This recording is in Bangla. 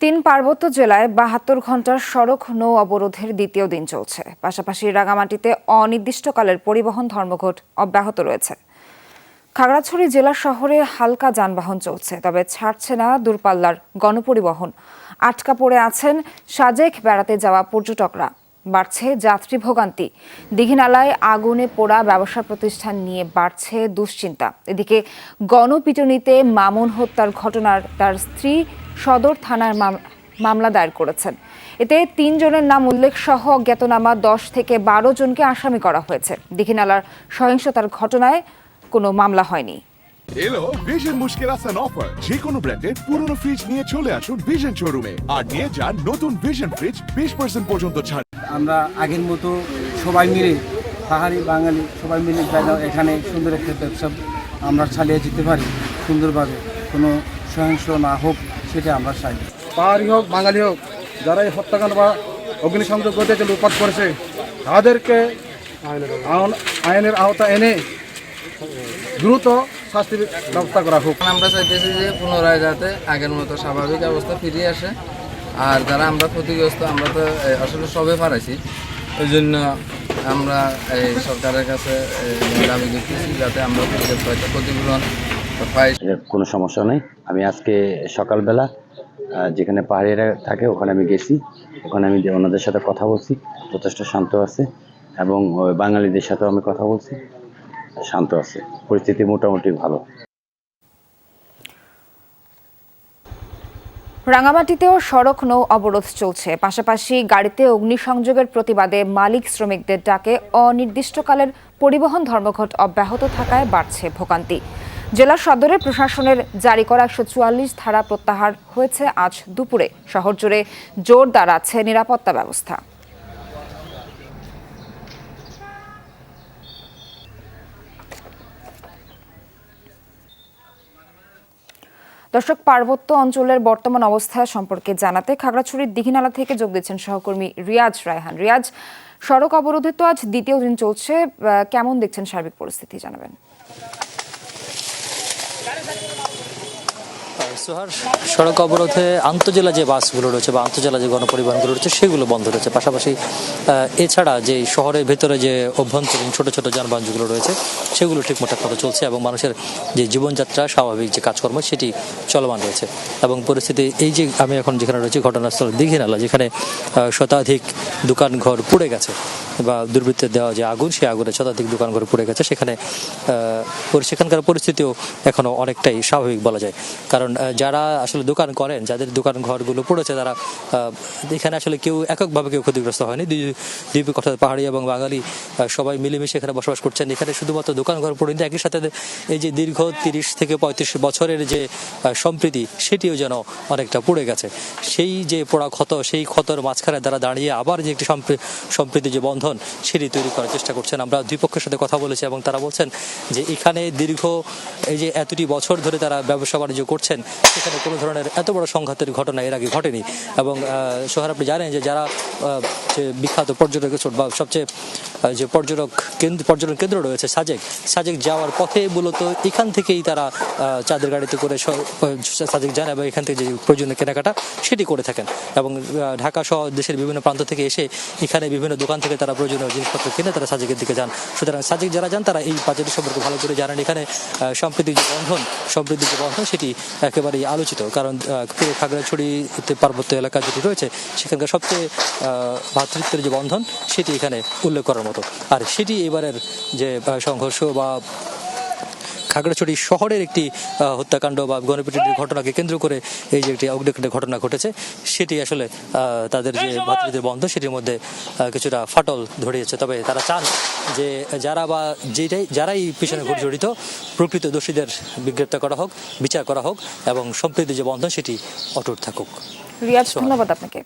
তিন পার্বত্য জেলায় বাহাত্তর ঘণ্টার সড়ক নৌ অবরোধের দ্বিতীয় দিন চলছে। পাশাপাশি রাঙামাটিতে অনির্দিষ্টকালের পরিবহন ধর্মঘট অব্যাহত রয়েছে। খাগড়াছড়ি জেলা শহরে হালকা যানবাহন চলছে, তবে ছাড়ছে না দূরপাল্লার গণপরিবহন। আটকা পড়ে আছেন সাজেক বেড়াতে যাওয়া পর্যটকরা। বাড়ছে যাত্রী ভোগান্তি। দীঘিনালায় আগুনে পোড়া ব্যবসা প্রতিষ্ঠান নিয়ে বাড়ছে দুশ্চিন্তা। এদিকে গণপিটুনিতে মামুন হত্যার ঘটনার তার স্ত্রী সদর থানার মামলা দায়ের করেছেন। এতে তিনজনের নাম উল্লেখ সহ অজ্ঞাতনামা দশ থেকে বারো জনকে আসামি করা হয়েছে। দীঘিনালার সহিংসতার ঘটনায় কোনো মামলা হয়নি। এলো ভিশন মুশকিল আসান অফার যে কোনো ব্র্যান্ডের পুরনো ফ্রিজ নিয়ে চলে আসুন ভিশন শোরুমে আর নিয়ে যান নতুন ভিশন ফ্রিজ বিশ পার্সেন্ট পর্যন্ত ছাড়। আমরা আগের মতো সবাই মিলে পাহাড়ি বাঙালি সবাই মিলে এখানে সুন্দর একটা ব্যবসা আমরা চালিয়ে যেতে পারি সুন্দরভাবে। কোনো সহিংস না হোক। সেটা আমরা চাই। পাহাড়ি হোক, বাঙালি হোক, যারা এই হত্যাকাণ্ড বা অগ্নিসংযোগ ঘটেছে লুটপাট করেছে, তাদেরকে আইন- আইনের আওতা এনে দ্রুত শাস্তির ব্যবস্থা করা হোক। আমরা চাইতেছি যে পুনরায় যাতে আগের মতো স্বাভাবিক অবস্থা ফিরিয়ে আসে। আর যারা আমরা ক্ষতিগ্রস্ত, আমরা তো আসলে সবে পারাইছি ওই জন্য আমরা এই সরকারের কাছে দাবি করতেছি যাতে আমরা ক্ষতিগ্রস্ত ক্ষতিপূরণ কোনো সমস্যা নেই। আমি আজকে সকালবেলা যেখানে পাহাড়িরা থাকে ওখানে আমি গেছি। ওখানে আমি ওনাদের সাথে কথা বলছি যথেষ্ট শান্ত আছে। এবং বাঙালিদের সাথেও আমি কথা বলছি শান্ত আছে। পরিস্থিতি মোটামুটি ভালো। রাঙামাটিতেও সড়ক নৌ অবরোধ চলছে। পাশাপাশি গাড়িতে অগ্নিসংযোগের প্রতিবাদে মালিক শ্রমিকদের ডাকে অনির্দিষ্টকালের পরিবহন ধর্মঘট অব্যাহত থাকায় বাড়ছে ভোগান্তি। জেলা সদরে প্রশাসনের জারি করা একশো চুয়াল্লিশ ধারা প্রত্যাহার হয়েছে আজ দুপুরে। শহর জুড়ে জোরদার আছে নিরাপত্তা ব্যবস্থা। দর্শক, পার্বত্য অঞ্চলের বর্তমান অবস্থা সম্পর্কে জানাতে খাগড়াছড়ির দিঘিনালা থেকে যোগ দিচ্ছেন সহকর্মী রিয়াজ রায়হান। রিয়াজ, সড়ক অবরোধে তো আজ দ্বিতীয় দিন চলছে। কেমন দেখছেন সার্বিক পরিস্থিতি জানাবেন? সোহার সড়ক অবরোধে আন্তজেলা যে বাসগুলো রয়েছে বা আন্তজেলা যে গণপরিবহনগুলো রয়েছে সেগুলো বন্ধ রয়েছে। পাশাপাশি এছাড়া যে শহরের ভেতরে যে অভ্যন্তরীণ ছোট ছোট যানবাহন যেগুলো রয়েছে, সেগুলো ঠিকমতো মতো চলছে এবং মানুষের যে জীবনযাত্রা, স্বাভাবিক যে কাজকর্ম, সেটি চলমান রয়েছে। এবং পরিস্থিতি এই যে আমি এখন যেখানে রয়েছি, ঘটনাস্থল দীঘিনালা, যেখানে শতাধিক দোকান ঘর পুড়ে গেছে বা দুর্বৃত্তের দেওয়া যে আগুন, সেই আগুনে শতাধিক দোকান ঘর পুড়ে গেছে। সেখানে সেখানকার পরিস্থিতিও এখনও অনেকটাই স্বাভাবিক বলা যায়। কারণ যারা আসলে দোকান করেন, যাদের দোকান ঘরগুলো পড়েছে, তারা এখানে আসলে কেউ এককভাবে কেউ ক্ষতিগ্রস্ত হয়নি। দুই অর্থাৎ পাহাড়ি এবং বাঙালি সবাই মিলেমিশে এখানে বসবাস করছেন। এখানে শুধুমাত্র দোকান ঘর পড়েনি, একই সাথে এই যে দীর্ঘ তিরিশ থেকে পঁয়ত্রিশ বছরের যে সম্প্রীতি, সেটিও যেন অনেকটা পড়ে গেছে। সেই যে পোড়া ক্ষত, সেই ক্ষতর মাঝখানে তারা দাঁড়িয়ে আবার যে একটি সম্প্রী- সম্প্রীতি যে বন্ধন, সেটি তৈরি করার চেষ্টা করছেন। আমরা দুই পক্ষের সাথে কথা বলেছি এবং তারা বলছেন যে এখানে দীর্ঘ এই যে এতটি বছর ধরে তারা ব্যবসা বাণিজ্য করছেন সেখানে কোনো ধরনের এত বড় সংঘাতের ঘটনা এর আগে ঘটেনি। এবং সোহার আপনি জানেন যে যারা যে বিখ্যাত পর্যটক স্পট বা সবচেয়ে যে পর্যটক কেন্দ্র পর্যটন কেন্দ্র রয়েছে সাজেক সাজেক যাওয়ার পথে মূলত এখান থেকেই তারা চাঁদের গাড়িতে করে সাজেক যান এবং এখান থেকে যে প্রয়োজনীয় কেনাকাটা সেটি করে থাকেন। এবং ঢাকা সহ দেশের বিভিন্ন প্রান্ত থেকে এসে এখানে বিভিন্ন দোকান থেকে তারা প্রয়োজনীয় জিনিসপত্র কিনে তারা সাজেকের দিকে যান। সুতরাং সাজেক যারা যান তারা এই বাজারের সম্পর্কে ভালো করে জানেন। এখানে আহ, সম্প্রীতির যে বন্ধন সম্প্রীতির যে বন্ধন সেটি একেবারেই আলোচিত। কারণ পুরো খাগড়াছড়িতে পার্বত্য এলাকা যেটি রয়েছে, সেখানকার সবচেয়ে ভাতৃত্বের যে বন্ধন, সেটি এখানে উল্লেখ করার মতো। আর সেটি এবারের যে সংঘর্ষ বা খাগড়াছড়ি শহরের একটি হত্যাকাণ্ড বা গণপিটুনির ঘটনাকে কেন্দ্র করে এই যে একটি অগ্নিকাণ্ডের ঘটনা ঘটেছে সেটি আসলে আহ, তাদের যে ভাতৃত্বের বন্ধ সেটির মধ্যে কিছুটা ফাটল ধরিয়েছে। তবে তারা চান যে যারা বা যেটাই যারাই পিছনে ঘটে জড়িত প্রকৃত দোষীদের গ্রেপ্তার করা হোক বিচার করা হোক এবং সম্প্রীতি যে বন্ধন সেটি অটুট থাকুক। রিয়াজ ধন্যবাদ আপনাকে।